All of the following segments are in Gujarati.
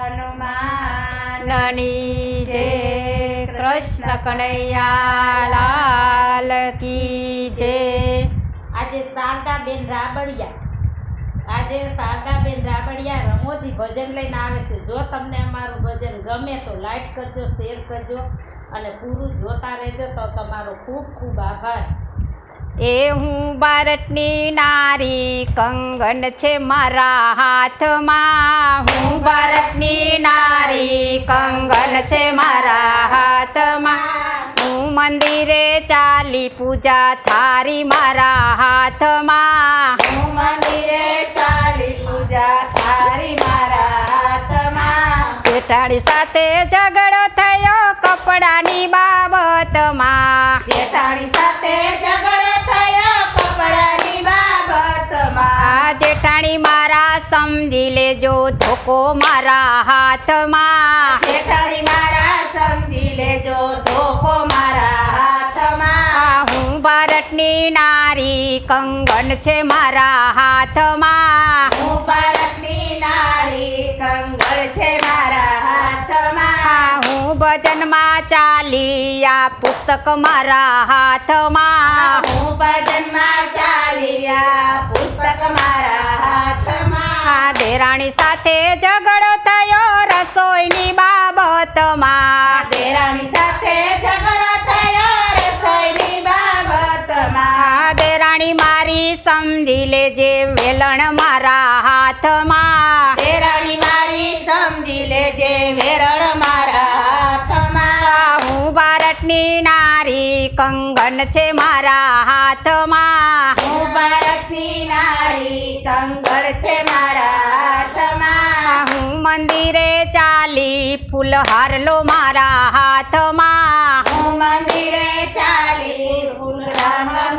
હનુમાનની જય કૃષ્ણ કનૈયા લાલ કી જય આજે શારદાબેન રાબડિયા, આજે શારદાબેન રાબડિયા રમોજી ભજન લઈને આવે છે. જો તમને અમારું ભજન ગમે તો લાઈક કરજો શેર કરજો અને પૂરું જોતા રહેજો તો તમારો ખૂબ ખૂબ આભાર. એ હું ભારતની નારી કંગન છે મારા હાથમાં. હું ભારતની નારી કંગન છે મારા હાથમાં. હું મંદિરે ચાલી પૂજા થારી મારા હાથમાં. હું મંદિરે ચાલી પૂજા થારી મારા હાથમાં. જેઠાણી સાથે ઝઘડો થયો કપડાની બાબતમાં. જેઠાણી સાથે ઝઘડો થયો કપડાની બાબતમાં આ મારા સમજી લેજો ધોકો મારા હાથમાં. જેઠાણી મારા સમજી લેજો ધોકો મારા હાથમાં. હું ભારતની નારી કંગન છે મારા હાથમાં. હું ભારતની નારી કંગન છે આ પુસ્તક મારા હાથમાં. હું ભજનમાં ચાલિયા પુસ્તક મારા હાથમાં. દેરાણી સાથે ઝઘડો થયો રસોઈની બાબતમાં. દેરાણી સાથે ઝઘડો થયો રસોઈની બાબતમાં. દેરાણી મારી સમજી લેજે વેલણ મારા હાથમાં. કંગન છે મારા હાથમાં. હું નારી કંગળ છે મારા હાથમાં. હું મંદિરે ચાલી ફૂલ હારલો મારા હાથમાં. હું મંદિરે ચાલી ફૂલ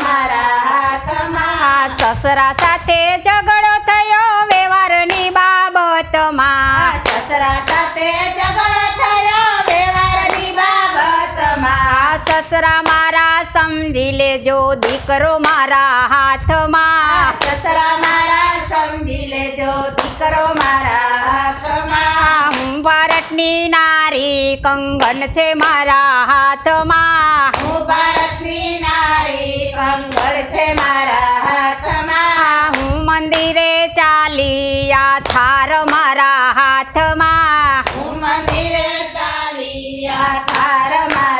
મારા હાથમાં. સસરા સાથે ઝઘડો થયો વ્યવહારની બાબતમાં. સસરા સાથે ઝઘડો થયો વ્યવહારની બાબતમાં આ સસરા મારા સમજી લેજો દીકરો મારા હાથમાં. સસરા મારા સમજી લેજો દીકરો મારા હાથમાં. હું ભારતની નારી કંગન છે મારા હાથમાં. હું ભારતની નારી કંગન છે મારા હાથમાં. હું મંદિરે ચાલી આ થાર મારા હાથમાં. હું મંદિરે ચાલી આ થાર મારા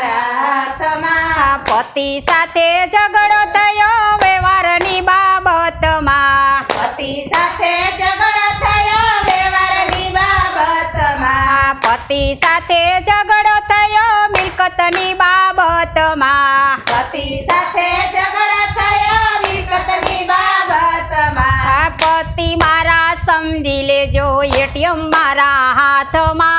પતિ સાથે ઝઘડો થયો વ્યવહારની બાબતમાં. પતિ સાથે ઝઘડો થયો વ્યવહારની બાબતમાં. પતિ સાથે ઝઘડો થયો મિલકતની બાબતમાં. પતિ સાથે ઝઘડો થયો વિગતની બાબતમાં. પતિ મારા સમજી લેજો એટીએમ મારા હાથમાં.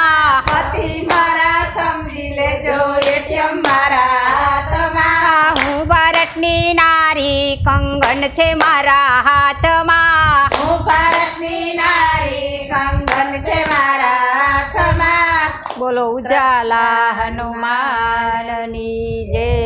નારી કંગન છે મારા હાથમાં. હું ભારતની નારી કંગન છે મારા હાથમાં. બોલો ઉજાલા હનુમાનની જય